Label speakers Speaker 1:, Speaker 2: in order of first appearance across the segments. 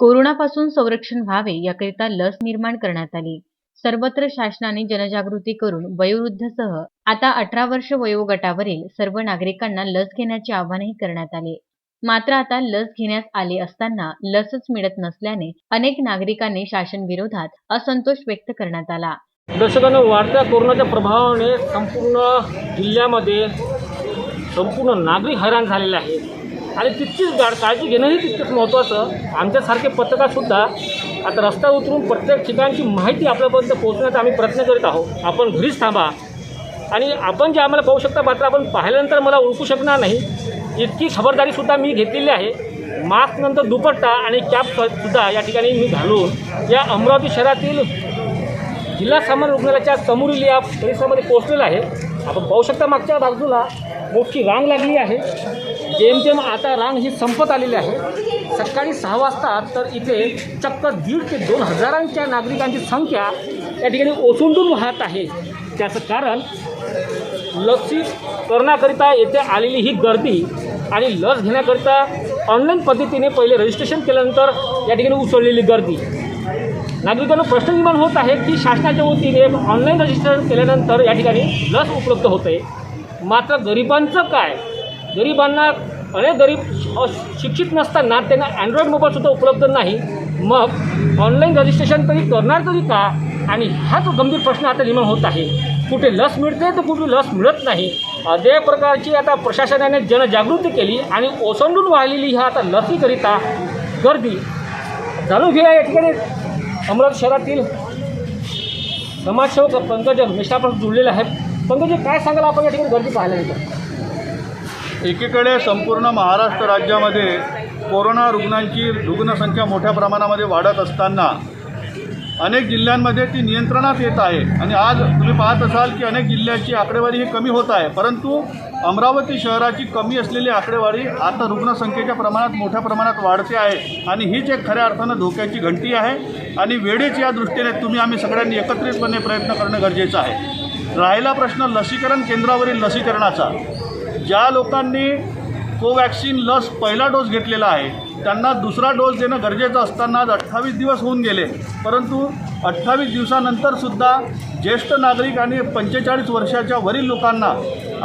Speaker 1: कोरोनापासून संरक्षण व्हावे याकरिता लस निर्माण करण्यात आली. सर्वत्र शासनाने जनजागृती करून वयोवृद्धसह आता अठरा वर्ष वयोगटावरील सर्व नागरिकांना लस घेण्याचे आवाहनही करण्यात आले. मात्र आता लस घेण्यास आले असताना लसच मिळत नसल्याने अनेक नागरिकांनी शासन विरोधात असंतोष व्यक्त करण्यात आला.
Speaker 2: दर्शकांनो वाढत्या कोरोनाच्या प्रभावाने संपूर्ण जिल्ह्यामध्ये संपूर्ण नागरिक हैराण झालेले आहेत. आणि तितकीच गाड काळजी घेणंही तितकंच महत्त्वाचं आमच्यासारखे पत्रकारसुद्धा आता रस्ता उतरून प्रत्येक ठिकाणची माहिती आपल्यापर्यंत पोहोचण्याचा आम्ही प्रयत्न करीत आहोत. आपण घरीच थांबा. आणि आपण जे आम्हाला पाहू शकता मात्र आपण पाहिल्यानंतर मला ओळखू शकणार नाही. इतकी खबरदारीसुद्धा मी घेतलेली आहे. मास्क नंतर दुपट्टा आणि कॅपसुद्धा या ठिकाणी मी घालून या अमरावती शहरातील जिल्हा सामान्य रुग्णालयाच्या समोरील या परिसरामध्ये पोहोचलेला आहे. आपण पाहू शकता मागच्या बाजूला मोठी रांग लागली आहे. जेमतेम आता रांग ही संपत आलेली आहे. सकाळी सहा वाजता तर इथे चक्क दीड ते दोन हजारांच्या नागरिकांची संख्या या ठिकाणी ओसंडून वाहत आहे. त्याचं कारण लसीकरणाकरिता येथे आलेली ही गर्दी आणि लस घेण्याकरिता ऑनलाईन पद्धतीने पहिले रजिस्ट्रेशन केल्यानंतर या ठिकाणी उसळलेली गर्दी. नागरिकांना प्रश्न निर्माण होत आहे की शासनाच्या वतीने ऑनलाईन रजिस्ट्रेशन केल्यानंतर या ठिकाणी लस उपलब्ध होते. मात्र गरिबांचं काय? गरिबांना अनेक गरीब शिक्षित नसताना त्यांना अँड्रॉईड मोबाईलसुद्धा उपलब्ध नाही. मग ऑनलाईन रजिस्ट्रेशन तरी करणार तरी का? आणि हाच गंभीर प्रश्न आता निर्माण होत आहे. कुठे लस मिळते तर कुठे लस मिळत नाही. अशा प्रकारची आता प्रशासनाने जनजागृती केली आणि ओसंडून वाहिलेली ह्या आता लसीकरिता गर्दी. जाणून घेऊया या ठिकाणी अमरावती शहरातील समाजसेवक पंकज मिश्रापासून जुळलेले आहेत. पंकज काय सांगाल आपण या ठिकाणी गर्दी पाहायला येतं?
Speaker 3: एकीकडे संपूर्ण महाराष्ट्र राज्यामध्ये कोरोना रुग्णांची रुग्णसंख्या मोठ्या प्रमाणामध्ये वाढत असताना अनेक जिल्ह्यांमध्ये ती नियंत्रणात येत आहे. आणि आज तुम्ही पाहत असाल की अनेक जिल्ह्याची आकडेवारी ही कमी होत आहे. परंतु अमरावती शहराची कमी असलेली आकडेवारी आता रुग्णसंख्येच्या प्रमाणात मोठ्या प्रमाणात वाढते आहे. आणि हीच एक खऱ्या अर्थानं धोक्याची घंटी आहे. आणि वेळेच या दृष्टीने तुम्ही आम्ही सगळ्यांनी एकत्रितपणे प्रयत्न करणं गरजेचं आहे. राहिला प्रश्न लसीकरण केंद्रावरील लसीकरणाचा. ज्या लोकांनी कोवॅक्सिन लस पहिला डोस घेतलेला आहे. त्यांना दुसरा डोस देणं गरजेचं असताना आज अठ्ठावीस दिवस होऊन गेले. परंतु अठ्ठावीस दिवसानंतरसुद्धा ज्येष्ठ नागरिक आणि पंचेचाळीस वर्षाच्या वरील लोकांना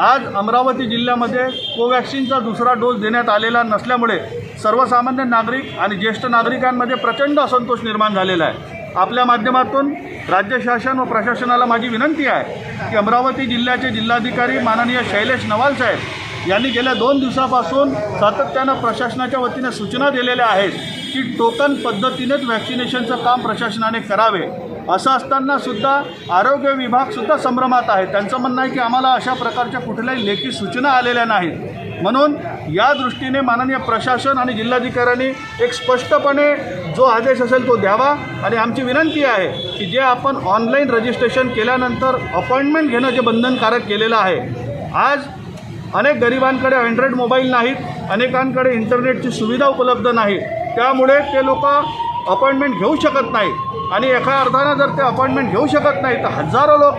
Speaker 3: आज अमरावती जिल्ह्यामध्ये कोवॅक्सिनचा दुसरा डोस देण्यात आलेला नसल्यामुळे सर्वसामान्य नागरिक आणि ज्येष्ठ नागरिकांमध्ये प्रचंड असंतोष निर्माण झालेला आहे. आपल्या माध्यमातून राज्य शासन व प्रशासनाला माझी विनंती आहे की अमरावती जिल्ह्याचे जिल्हाधिकारी माननीय शैलेश नवाल साहेब यांनी गेल्या दोन दिवसापासून सातत्यानं प्रशासनाच्या वतीने सूचना दिलेल्या आहेत की टोकन पद्धतीनेच व्हॅक्सिनेशनचं काम प्रशासनाने करावे. असं असताना सुद्धा आरोग्य विभागसुद्धा संभ्रमात आहे. त्यांचं म्हणणं आहे की आम्हाला अशा प्रकारच्या कुठल्याही लेखी सूचना आलेल्या नाहीत. म्हणून या दृष्टीने माननीय प्रशासन आणि जिल्हाधिकाऱ्यांनी एक स्पष्टपणे जो आदेश असेल तो द्यावा आणि आमची विनंती आहे की जे आपण ऑनलाईन रजिस्ट्रेशन केल्यानंतर अपॉइंटमेंट घेणं जे बंधनकारक केलेलं आहे. आज अनेक गरिबांकडे अँड्रॉईड मोबाईल नाहीत अनेकांकडे इंटरनेटची सुविधा उपलब्ध नाही त्यामुळे ते लोक अपॉइंटमेंट घेऊ शकत नाहीत. आणि एका अर्थानं जर ते अपॉइंटमेंट घेऊ शकत नाही तर हजारो लोक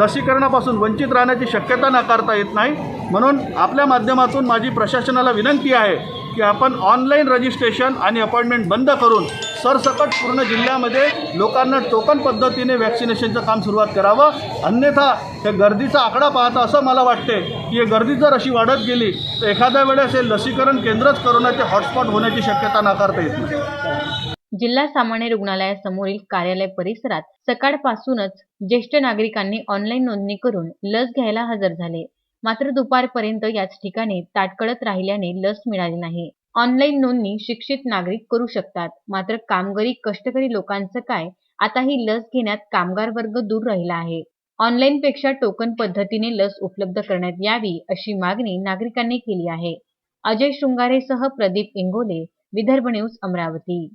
Speaker 3: लसीकरणापासून वंचित राहण्याची शक्यता नाकारता येत नाही. म्हणून आपल्या माध्यमातून माझी प्रशासनाला विनंती आहे की आपण ऑनलाईन रजिस्ट्रेशन आणि अपॉइंटमेंट बंद करून सरसकट पूर्ण जिल्ह्यामध्ये लोकांना टोकन पद्धतीने वॅक्सिनेशनचं काम सुरुवात करावं. अन्यथा हे गर्दीचा आकडा पाहता असं मला वाटते की हे गर्दी जर अशी वाढत गेली तर एखाद्या वेळेस हे लसीकरण केंद्रच करोनाचे हॉटस्पॉट होण्याची शक्यता नाकारता येत नाही.
Speaker 1: जिल्हा सामान्य रुग्णालयासमोरील कार्यालय परिसरात सकाळपासूनच ज्येष्ठ नागरिकांनी ऑनलाईन नोंदणी करून लस घ्यायला हजर झाले. मात्र दुपारपर्यंत याच ठिकाणी ताटकळत राहिल्याने लस मिळाली नाही. ऑनलाईन नोंदणी शिक्षित नागरिक करू शकतात. मात्र कामगारी कष्टकरी लोकांचं काय? आता ही लस घेण्यात कामगार वर्ग दूर राहिला आहे. ऑनलाईन पेक्षा टोकन पद्धतीने लस उपलब्ध करण्यात यावी अशी मागणी नागरिकांनी केली आहे. अजय शृंगारेसह प्रदीप इंगोले विदर्भ न्यूज अमरावती.